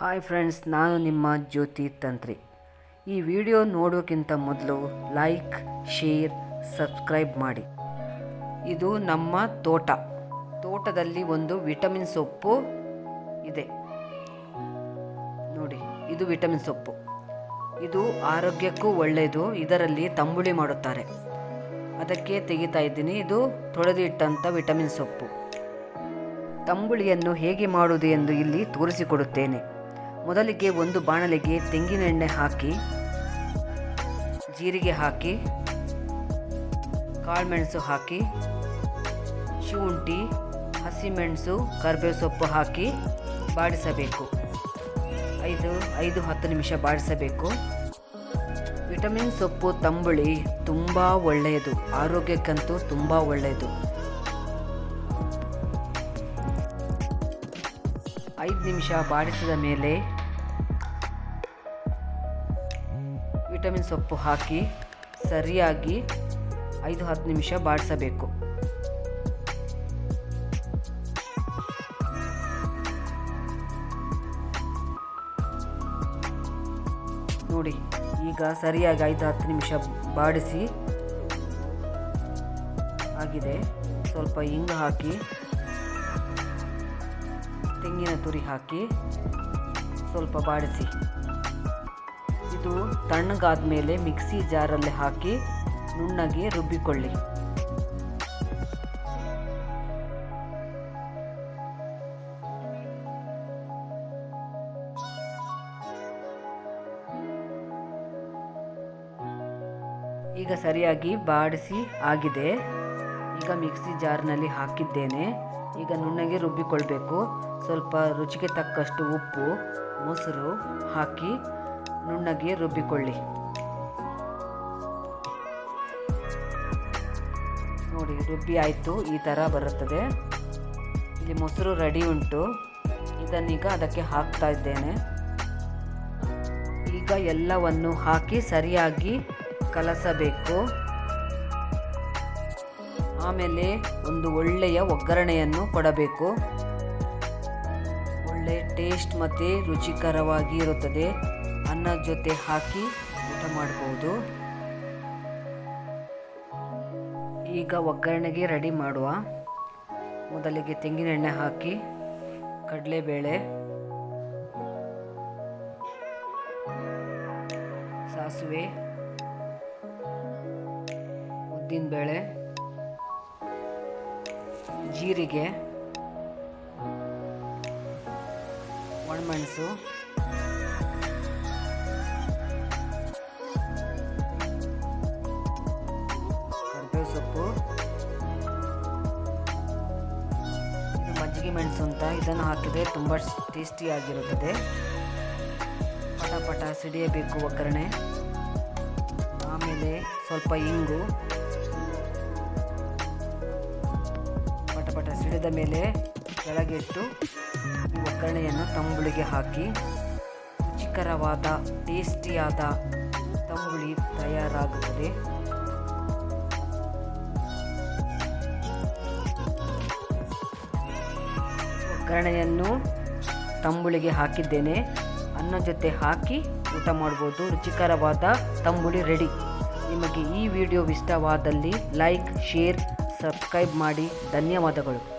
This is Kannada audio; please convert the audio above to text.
ಹಾಯ್ ಫ್ರೆಂಡ್ಸ್ ನಾನು ನಿಮ್ಮ ಜ್ಯೋತಿ ತಂತ್ರಿ. ಈ ವಿಡಿಯೋ ನೋಡೋಕ್ಕಿಂತ ಮೊದಲು ಲೈಕ್ ಶೇರ್ ಸಬ್ಸ್ಕ್ರೈಬ್ ಮಾಡಿ. ಇದು ನಮ್ಮ ತೋಟ. ತೋಟದಲ್ಲಿ ಒಂದು ವಿಟಮಿನ್ ಸೊಪ್ಪು ಇದೆ. ನೋಡಿ, ಇದು ವಿಟಮಿನ್ ಸೊಪ್ಪು. ಇದು ಆರೋಗ್ಯಕ್ಕೂ ಒಳ್ಳೆಯದು ಇದರಲ್ಲಿ ತಂಬುಳಿ ಮಾಡುತ್ತಾರೆ. ಅದಕ್ಕೆ ತೆಗಿತಾ ಇದ್ದೀನಿ, ಇದು ತೊಳೆದಿಟ್ಟಂಥ ವಿಟಮಿನ್ ಸೊಪ್ಪು. ತಂಬುಳಿಯನ್ನು ಹೇಗೆ ಮಾಡುವುದು ಎಂದು ಇಲ್ಲಿ ತೋರಿಸಿಕೊಡುತ್ತೇನೆ. ಮೊದಲಿಗೆ ಒಂದು ಬಾಣಲೆಗೆ ತೆಂಗಿನೆಣ್ಣೆ ಹಾಕಿ, ಜೀರಿಗೆ ಹಾಕಿ, ಕಾಳುಮೆಣಸು ಹಾಕಿ, ಶುಂಠಿ, ಹಸಿಮೆಣಸು, ಕರಿಬೇವು ಸೊಪ್ಪು ಹಾಕಿ ಬಾಡಿಸಬೇಕು. ಐದು ಐದು, ಹತ್ತು ನಿಮಿಷ ಬಾಡಿಸಬೇಕು. ವಿಟಮಿನ್ ಸೊಪ್ಪು, ತಂಬುಳಿ ತುಂಬ ಒಳ್ಳೆಯದು. ಆರೋಗ್ಯಕ್ಕಂತೂ ತುಂಬ ಒಳ್ಳೆಯದು. ಐದು ನಿಮಿಷ ಬಾಡಿಸಿದ ಮೇಲೆ ವಿಟಮಿನ್ ಸೊಪ್ಪು ಹಾಕಿ ಸರಿಯಾಗಿ ಐದು ಹತ್ತು ನಿಮಿಷ ಬಾಡಿಸಬೇಕು. ನೋಡಿ, ಈಗ ಸರಿಯಾಗಿ ಐದು ಹತ್ತು ನಿಮಿಷ ಬಾಡಿಸಿ ಆಗಿದೆ. ಸ್ವಲ್ಪ ಹಿಂಗ ಹಾಕಿ ತೆಂಗಿನ ತುರಿ ಹಾಕಿ ಸ್ವಲ್ಪ ಬಾಡಿಸಿ. ಇದು ತಣ್ಣಗಾದ ಮೇಲೆ ಮಿಕ್ಸಿ ಜಾರಲ್ಲಿ ಹಾಕಿ ನುಣ್ಣಗೆ ರುಬ್ಬಿಕೊಳ್ಳಿ. ಈಗ ಸರಿಯಾಗಿ ಬಾಡಿಸಿ ಆಗಿದೆ. ಈಗ ಮಿಕ್ಸಿ ಜಾರ್ನಲ್ಲಿ ಹಾಕಿದ್ದೇನೆ. ಈಗ ನುಣ್ಣಗೆ ರುಬ್ಬಿಕೊಳ್ಬೇಕು. ಸ್ವಲ್ಪ ರುಚಿಗೆ ತಕ್ಕಷ್ಟು ಉಪ್ಪು, ಮೊಸರು ಹಾಕಿ ನುಣ್ಣಗೆ ರುಬ್ಬಿಕೊಳ್ಳಿ. ನೋಡಿ, ರುಬ್ಬಿ ಆಯಿತು. ಈ ಥರ ಬರುತ್ತದೆ. ಇಲ್ಲಿ ಮೊಸರು ರೆಡಿ ಉಂಟು. ಇದನ್ನೀಗ ಅದಕ್ಕೆ ಹಾಕ್ತಾ ಇದ್ದೇನೆ. ಈಗ ಎಲ್ಲವನ್ನು ಹಾಕಿ ಸರಿಯಾಗಿ ಕಲಸಬೇಕು. ಆಮೇಲೆ ಒಂದು ಒಳ್ಳೆಯ ಒಗ್ಗರಣೆಯನ್ನು ಕೊಡಬೇಕು. ಒಳ್ಳೆ ಟೇಸ್ಟ್ ಮತ್ತು ರುಚಿಕರವಾಗಿ ಇರುತ್ತದೆ. ಅನ್ನ ಜೊತೆ ಹಾಕಿ ಊಟ ಮಾಡಬಹುದು ಈಗ ಒಗ್ಗರಣೆಗೆ ರೆಡಿ ಮಾಡುವ. ಮೊದಲಿಗೆ ತೆಂಗಿನೆಣ್ಣೆ ಹಾಕಿ, ಕಡಲೆಬೇಳೆ, ಸಾಸಿವೆ, ಉದ್ದಿನಬೇಳೆ ಜೀರಿಗೆ, ಒಣಮೆಣಸು, ಕರಿಬೇವು ಸೊಪ್ಪು ಮಜ್ಜಿಗೆ ಮೆಣಸು ಅಂತ ಇದನ್ನು ಹಾಕಿದರೆ ತುಂಬ ಟೇಸ್ಟಿಯಾಗಿರುತ್ತದೆ ಪಟ ಪಟ ಸಿಡಿಯಬೇಕು ಒಗ್ಗರಣೆ. ಆಮೇಲೆ ಸ್ವಲ್ಪ ಇಂಗು. ಸಿಡಿದ ಮೇಲೆ ಕೆಳಗಿಟ್ಟು ಒಗ್ಗರಣೆಯನ್ನು ತಂಬುಳಿಗೆ ಹಾಕಿ, ರುಚಿಕರವಾದ, ಟೇಸ್ಟಿಯಾದ ತಂಬುಳಿ ತಯಾರಾಗುತ್ತದೆ. ಒಗ್ಗರಣೆಯನ್ನು ತಂಬುಳಿಗೆ ಹಾಕಿದ್ದೇನೆ. ಅನ್ನ ಜೊತೆ ಹಾಕಿ ಊಟ ಮಾಡ್ಬೋದು. ರುಚಿಕರವಾದ ತಂಬುಳಿ ರೆಡಿ ನಿಮಗೆ ಈ ವಿಡಿಯೋ ಇಷ್ಟವಾದಲ್ಲಿ ಲೈಕ್ ಶೇರ್ ಸಬ್ಸ್ಕ್ರೈಬ್ ಮಾಡಿ. ಧನ್ಯವಾದಗಳು.